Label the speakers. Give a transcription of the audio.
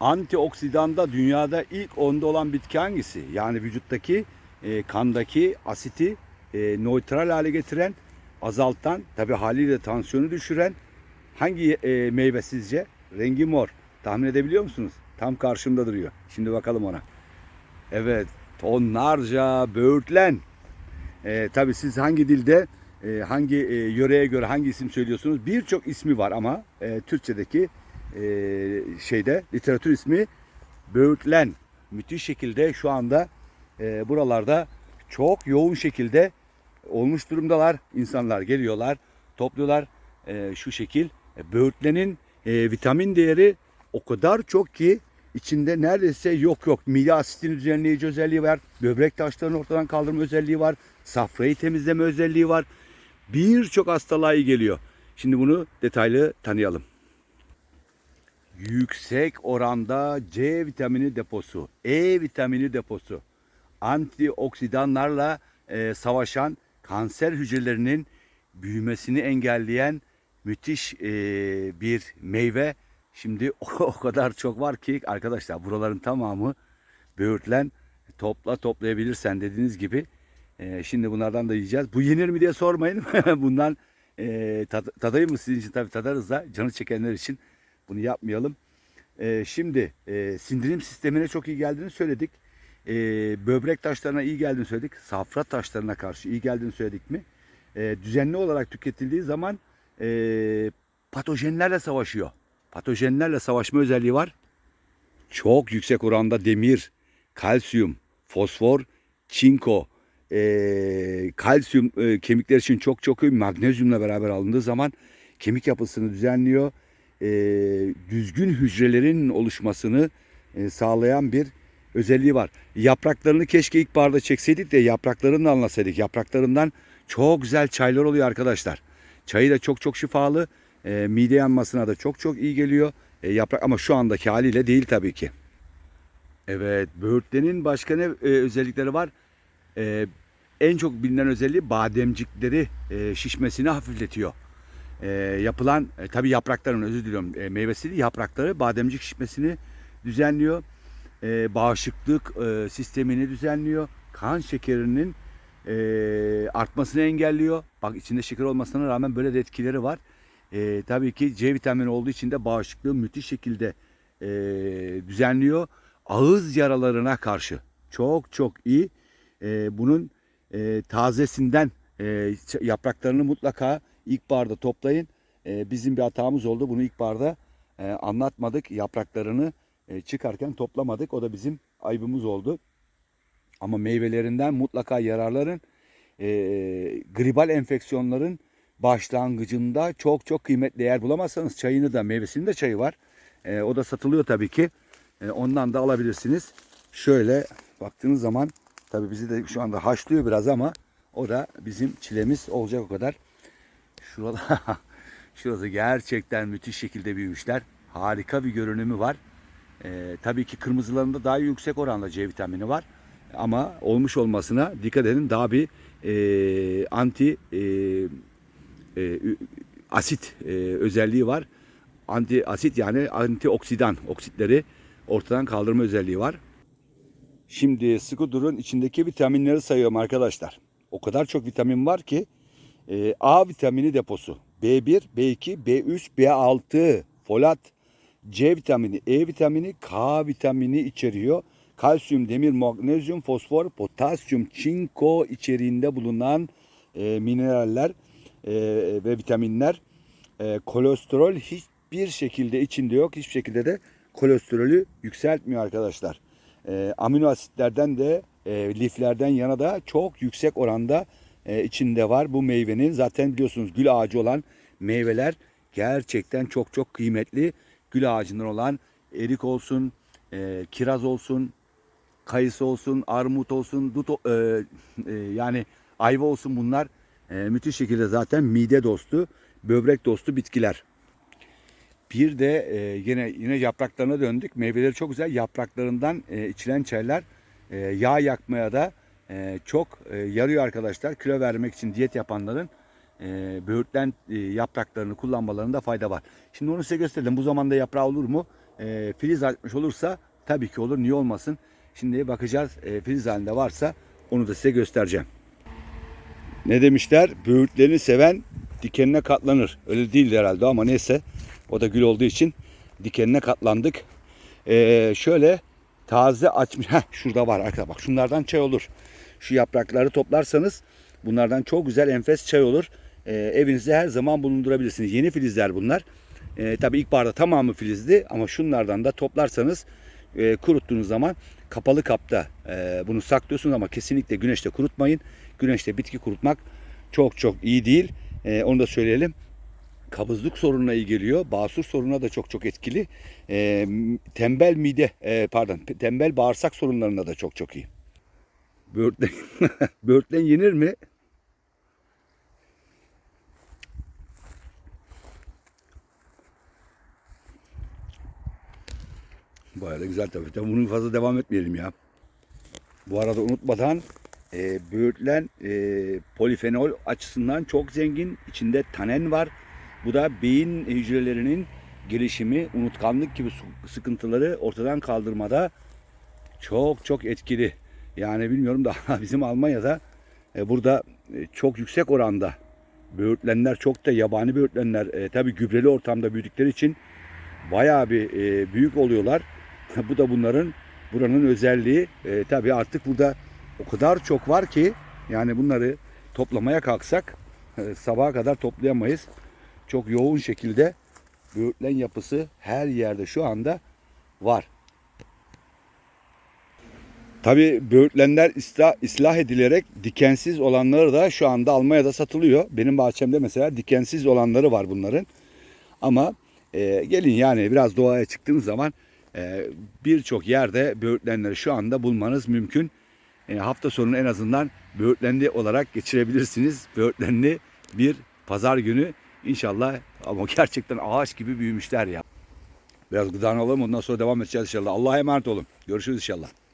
Speaker 1: Antioksidanda dünyada ilk onda olan bitki hangisi? Yani vücuttaki e, kandaki asiti e, nötral hale getiren, azaltan, tabi haliyle tansiyonu düşüren hangi e, meyve sizce? Rengi mor. Tahmin edebiliyor musunuz? Tam karşımda duruyor. Şimdi bakalım ona. Evet, tonlarca böğürtlen. E, tabii siz hangi dilde, e, hangi e, yöreye göre hangi isim söylüyorsunuz? Birçok ismi var ama e, Türkçedeki e, şeyde literatür ismi böğürtlen. Müthiş şekilde şu anda e, buralarda çok yoğun şekilde olmuş durumdalar. İnsanlar geliyorlar, topluyorlar e, şu şekil. E, böğürtlenin e, vitamin değeri o kadar çok ki içinde neredeyse yok yok. Mide asitini düzenleyici özelliği var. Böbrek taşlarını ortadan kaldırma özelliği var. Safrayı temizleme özelliği var. Birçok hastalığa iyi geliyor. Şimdi bunu detaylı tanıyalım. Yüksek oranda C vitamini deposu, E vitamini deposu, antioksidanlarla e, savaşan kanser hücrelerinin büyümesini engelleyen müthiş e, bir meyve. Şimdi o, o kadar çok var ki arkadaşlar buraların tamamı böğürtlen topla toplayabilirsen dediğiniz gibi. E, şimdi bunlardan da yiyeceğiz. Bu yenir mi diye sormayın. Bundan e, tad- tadayım mı sizin için tabii tadarız da canı çekenler için bunu yapmayalım. E, şimdi e, sindirim sistemine çok iyi geldiğini söyledik. E, böbrek taşlarına iyi geldiğini söyledik. Safra taşlarına karşı iyi geldiğini söyledik mi? E, düzenli olarak tüketildiği zaman e, patojenlerle savaşıyor. Patojenlerle savaşma özelliği var. Çok yüksek oranda demir, kalsiyum, fosfor, çinko, e, kalsiyum e, kemikler için çok çok iyi. Magnezyumla beraber alındığı zaman kemik yapısını düzenliyor. E, düzgün hücrelerin oluşmasını e, sağlayan bir özelliği var. Yapraklarını keşke ilk barda çekseydik de yapraklarını da anlasaydık. Yapraklarından çok güzel çaylar oluyor arkadaşlar. Çayı da çok çok şifalı. E, mide yanmasına da çok çok iyi geliyor. E, yaprak ama şu andaki haliyle değil tabii ki. Evet, böğürtlenin başka ne e, özellikleri var? E, en çok bilinen özelliği bademcikleri e, şişmesini hafifletiyor. E, yapılan, e, tabii yaprakların özür diliyorum, e, meyvesi değil, yaprakları bademcik şişmesini düzenliyor. E, bağışıklık e, sistemini düzenliyor. Kan şekerinin e, artmasını engelliyor. Bak içinde şeker olmasına rağmen böyle de etkileri var. E, tabii ki C vitamini olduğu için de bağışıklığı müthiş şekilde e, düzenliyor. Ağız yaralarına karşı çok çok iyi. E, bunun e, tazesinden e, yapraklarını mutlaka ilkbaharda toplayın. E, bizim bir hatamız oldu. Bunu ilkbaharda e, anlatmadık. Yapraklarını e, çıkarken toplamadık. O da bizim ayıbımız oldu. Ama meyvelerinden mutlaka yararların e, gribal enfeksiyonların başlangıcında çok çok kıymetli. Eğer bulamazsanız çayını da meyvesinin de çayı var. E, o da satılıyor tabii ki. E, ondan da alabilirsiniz. Şöyle baktığınız zaman tabii bizi de şu anda haşlıyor biraz ama o da bizim çilemiz olacak o kadar. Şurada şurası gerçekten müthiş şekilde büyümüşler. Harika bir görünümü var. E, tabii ki kırmızılarında daha yüksek oranda C vitamini var. Ama olmuş olmasına dikkat edin daha bir e, anti e, e, asit e, özelliği var. Anti asit yani antioksidan oksitleri ortadan kaldırma özelliği var. Şimdi durun içindeki vitaminleri sayıyorum arkadaşlar. O kadar çok vitamin var ki e, A vitamini deposu, B1, B2, B3, B6, folat, C vitamini, E vitamini, K vitamini içeriyor. Kalsiyum, demir, magnezyum, fosfor, potasyum, çinko içeriğinde bulunan e, mineraller e, ve vitaminler. E, kolesterol hiçbir şekilde içinde yok. Hiçbir şekilde de kolesterolü yükseltmiyor arkadaşlar. E, amino asitlerden de e, liflerden yana da çok yüksek oranda e, içinde var bu meyvenin. Zaten biliyorsunuz gül ağacı olan meyveler gerçekten çok çok kıymetli. Gül ağacından olan erik olsun, e, kiraz olsun, kayısı olsun, armut olsun, dut e, e, yani ayva olsun bunlar e, müthiş şekilde zaten mide dostu, böbrek dostu bitkiler. Bir de e, yine yine yapraklarına döndük. Meyveleri çok güzel. Yapraklarından e, içilen çaylar e, yağ yakmaya da e, çok e, yarıyor arkadaşlar. Kilo vermek için diyet yapanların e, böğürtlen e, yapraklarını kullanmalarında fayda var. Şimdi onu size gösterdim. Bu zamanda yaprağı olur mu? e, filiz açmış olursa tabii ki olur. Niye olmasın? Şimdi bakacağız. E, filiz halinde varsa onu da size göstereceğim. Ne demişler? Böğürtlerini seven dikenine katlanır. Öyle değil herhalde ama neyse. O da gül olduğu için dikenine katlandık. Ee, şöyle taze açmış. Heh, şurada var arkadaşlar. Bak şunlardan çay olur. Şu yaprakları toplarsanız bunlardan çok güzel enfes çay olur. Ee, evinizde her zaman bulundurabilirsiniz. Yeni filizler bunlar. Ee, tabii ilkbaharda tamamı filizli ama şunlardan da toplarsanız e, kuruttuğunuz zaman kapalı kapta e, bunu saklıyorsunuz ama kesinlikle güneşte kurutmayın. Güneşte bitki kurutmak çok çok iyi değil. E, onu da söyleyelim. Kabızlık sorununa iyi geliyor. Basur sorununa da çok çok etkili. E, tembel mide, e, pardon, tembel bağırsak sorunlarına da çok çok iyi. Böğürtlen, böğürtlen yenir mi? Bayağı da güzel tabii. Tabii bunu fazla devam etmeyelim ya. Bu arada unutmadan e, böğürtlen e, polifenol açısından çok zengin. İçinde tanen var. Bu da beyin hücrelerinin gelişimi, unutkanlık gibi sıkıntıları ortadan kaldırmada çok çok etkili. Yani bilmiyorum da bizim Almanya'da e, burada e, çok yüksek oranda böğürtlenler çok da yabani böğürtlenler e, tabi gübreli ortamda büyüdükleri için bayağı bir e, büyük oluyorlar. Bu da bunların buranın özelliği. E, tabii artık burada o kadar çok var ki yani bunları toplamaya kalksak e, sabaha kadar toplayamayız. Çok yoğun şekilde böğürtlen yapısı her yerde şu anda var. Tabii böğürtlenler ıslah, ıslah edilerek dikensiz olanları da şu anda Almanya'da satılıyor. Benim bahçemde mesela dikensiz olanları var bunların. Ama e, gelin yani biraz doğaya çıktığınız zaman e, birçok yerde böğürtlenleri şu anda bulmanız mümkün. E, hafta sonu en azından böğürtlenli olarak geçirebilirsiniz. Böğürtlenli bir pazar günü inşallah ama gerçekten ağaç gibi büyümüşler ya. Biraz gıdan alalım ondan sonra devam edeceğiz inşallah. Allah'a emanet olun. Görüşürüz inşallah.